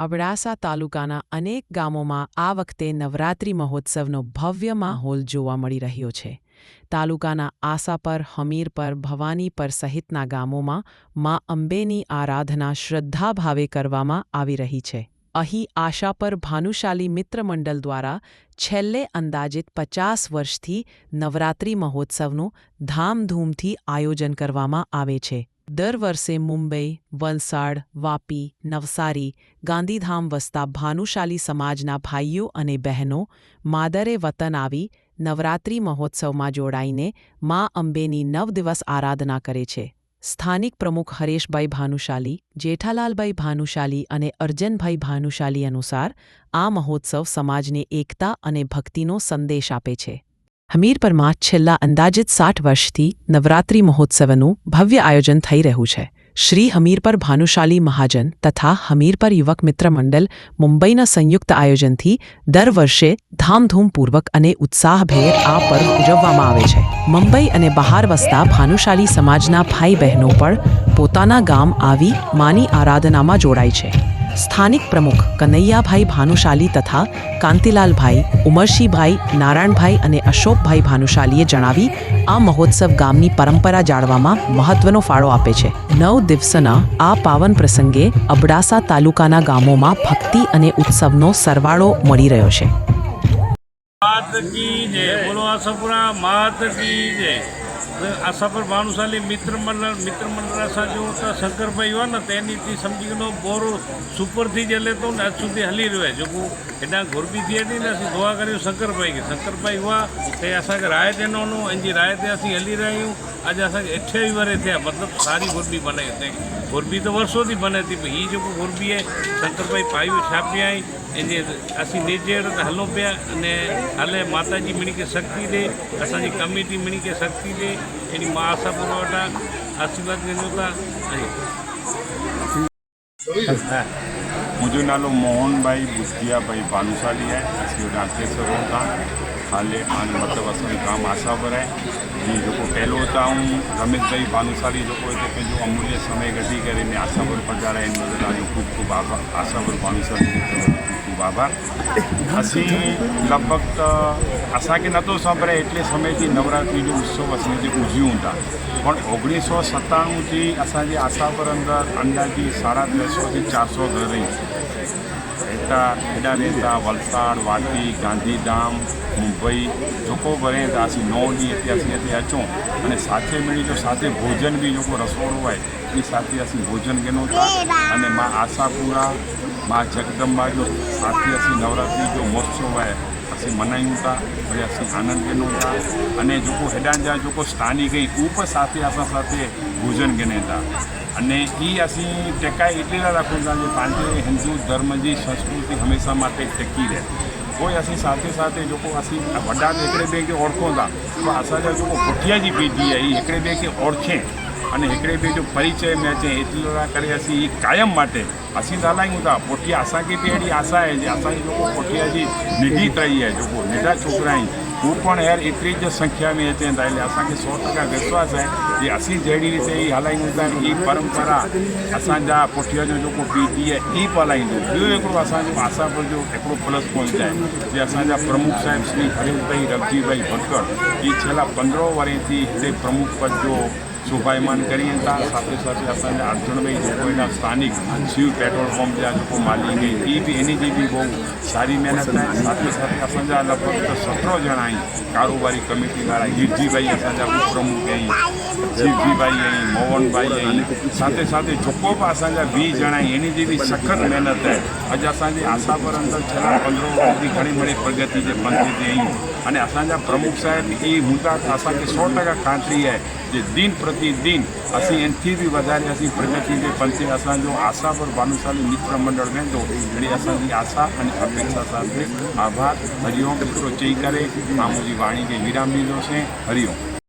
અબડાસા તાલુકાના અનેક ગામોમાં આ વખતે નવરાત્રિ મહોત્સવનો ભવ્ય માહોલ જોવા મળી રહ્યો છે. તાલુકાના આસાપર હમીરપર ભવાનીપર સહિતના ગામોમાં મા અંબેની આરાધના શ્રદ્ધાભાવે કરવામાં આવી રહી છે. અહીં આશાપર ભાનુશાલી મિત્ર મંડળ દ્વારા છેલ્લે અંદાજિત પચાસ વર્ષથી નવરાત્રિ મહોત્સવનું ધામધૂમથી આયોજન કરવામાં આવે છે. દર વર્ષે મુંબઈ, વલસાડ, વાપી, નવસારી, ગાંધીધામ વસતા ભાનુશાલી સમાજના ભાઈઓ અને બહેનો માદરે વતન આવી નવરાત્રિ મહોત્સવમાં જોડાઈને મા અંબેની નવ દિવસ આરાધના કરે છે. સ્થાનિક પ્રમુખ હરેશભાઈ ભાનુશાલી, જેઠાલાલભાઈ ભાનુશાલી અને અર્જનભાઈ ભાનુશાલી અનુસાર આ મહોત્સવ સમાજને એકતા અને ભક્તિનો સંદેશ આપે છે. હમીરપરમાં છેલ્લા અંદાજિત સાઠ વર્ષથી નવરાત્રિ મહોત્સવનું ભવ્ય આયોજન થઈ રહ્યું છે. શ્રી હમીરપર ભાનુશાલી મહાજન તથા હમીરપર યુવક મિત્ર મંડળ મુંબઈના સંયુક્ત આયોજનથી દર વર્ષે ધામધૂમપૂર્વક અને ઉત્સાહભેર આ પર્વ ઉજવવામાં આવે છે. મુંબઈ અને બહાર વસતા ભાનુશાલી સમાજના ભાઈ બહેનો પણ પોતાના ગામ આવી માની આરાધનામાં જોડાય છે. સ્થાનિક પ્રમુખ કનૈયાભાઈ ભાનુશાલી તથા કાંતિલાલભાઈ, ઉમરશીભાઈ, નારાયણભાઈ અને અશોકભાઈ ભાનુશાલીએ જણાવી, આ મહોત્સવ ગામની પરંપરા જાળવામાં મહત્વનો ફાળો આપે છે. નવ દિવસના આ પાવન પ્રસંગે અબડાસા તાલુકાના ગામોમાં ભક્તિ અને ઉત્સવનો સરવાળો મળી રહ્યો છે. માત કી જય. બોલો આશાપુરા માત કી જય. આશાપર ભાનુશાલી મિત્ર મંડળ મિત્ર મંડળ સાથે હું શંકરભાઈ હોય ને, તેનીથી સમજી ગયો બોરો સુપરથી જે લેતો ને આજ સુધી હલી રહ્યો જો હું એના ગોરબી થયેલી ને દોવા કર્યું શંકરભાઈ કે, શંકરભાઈ હુઆ તે અસાંखे રાયત એનોનું એની રાયત અસી હલી રહ્યું આજે અસાંखे અઠ્યાવીસ વરે થયા, મતલબ સારી ગોરબી બનાવી હતી ગોરબી તો વર્ષોથી બને હતી, પણ એ જો ગોરબીએ શંકરભાઈ પાયું છાપ્યા એને असीं नेचर ते हलूं पिया अने हले माता जी मिणी खे शक्ति ॾे असांजी कमेटी मिणी खे शक्ति ॾे अहिड़ी मां आशा पूरो वटां आशीर्वाद ॾियूं था ऐं मुंहिंजो नालो मोहन भाई बुस्तिया भाई भानुशाली आहे असीं डाक्टर था हाले हाणे मतिलबु असांजो गाम आशापुर आहे जीअं जेको पहलो त आऊं रमेश भाई भानुशाली जेको हिते पंहिंजो अमूल्य समय कढी करे ने आशापुर पधाराइनि हुन जो ॾाढो ख़ूब ख़ूब आशापुर भानुशाली ખૂબ આભાર ਅਸੀਂ લગભગ અસાકે નહોતું સાંભળે એટલે સમયથી નવરાત્રિનો ઉત્સવ અસાજે ઉજવ્યું હતા પણ ઓગણીસો સત્તાણુંથી અસાજે આશાપર અંદર અંદાજી સાડા ત્રણસોથી ચારસો ઘર રહી. રહેતા, ખેડા રહેતા, વલસાડ વાટી ગાંધીધામ, મુંબઈ, લોકો ભરે હતા આસી નોની અત્યારથી અત્યારે અચો. અને સાથે મળી તો સાથે ભોજન બી, લોકો રસોડું હોય, એ સાથે આસી ભોજન ગેનું હતા અને મા આશાપુરા મા જગદંબાજો આથી અસી નવરાત્રિ જો મહોત્સવ હોય, પછી મનાયું હતા પછી અસી આનંદગેનું હતા અને જોકો હેડાંજા, જોકો સ્થાની ગઈ ઉપ સાથે આપણા સાથે ભોજન ગેને હતા અને એ અસી ટેકાય એટલેલા રાખવું હતા જે પાંચે હિન્દુ ધર્મની સંસ્કૃતિ હંમેશા માટે ટકી રહે. કોઈ અસી સાથે સાથે જોકો અસી વડા હિકड़े ॿिए खे ओड़खूं था पर असांजा जेको पुठिया जी पीढ़ी आहे हीअ हिकिड़े ॿिए खे ओड़खे અને હિકડે બી જો પરિચય મેં છે એટલા કર્યા છે એ કાયમ માટે. અસી દાલાઈ હું તા પોઠિયા આશા કે પેડી આશા હે, જે આશા લોકો પોઠિયા જી નિધિ થઈ હે જોકો નિધા છોકરા હું પણ યાર એટલી જ સંખ્યા में अचे था એટલે असांखे સો ટકા વિશ્વાસ છે કે અસી જहिड़ी રીતે એ હલાयूं था એ પરંપરા असांजा पुठिया जो जेको पीढ़ी आहे એ पलाईंदो ॿियो हिकिड़ो असांजो आशापुर जो हिकिड़ो प्लस पॉइंट आहे જે असांजा प्रमुख साहिब श्री हरिंदभाई रवजीभाई भटकर એ છેલ્લા પંદરો વર્ષથી हिते પ્રમુખ પદ જો શોભાયમાન કરીએ ત્યાં સાથે સાથે આપણને અર્જુનભાઈ જોકોઈના સ્થાનિક શિવ પેટ્રોલ પંપ જે આ લોકો માલી ગઈ એ બી એની જે બી બહુ સારી મહેનત થાય. સાથે સાથે અસાંજા લગભગ સત્રો જણા અહીં કારોબારી કમિટીવાળા હિરજીભાઈ અસાંજા ઉપપ્રમુખ અહીં. જીવજીભાઈ અહીં, મોહનભાઈ અહીં. સાથે સાથે જોકો પણ અસાંજા વી જણા એની જેવી સખત મહેનત થાય. આજે અસાંજી આશા પર અંદર છેલ્લા પંદર વર્ષથી ઘણી બધી પ્રગતિ જે બનતી હતી અહીં. અને असांजा प्रमुख साहिब इहे हूंदा त असांखे सौ टका ख़ातिरी आहे जे दिन प्रतिदिन असीं इन थी बि वधारे असीं प्रगति जे पंथ ते असांजो आसापुर भानुशाली मित्र मंडल वेंदो अहिड़ी असांजी आशा अने अपेक्षा सां आभार हरिओम हिकिड़ो चई करे मां मुंहिंजी वाणी खे विराम ॾींदोसीं हरिओम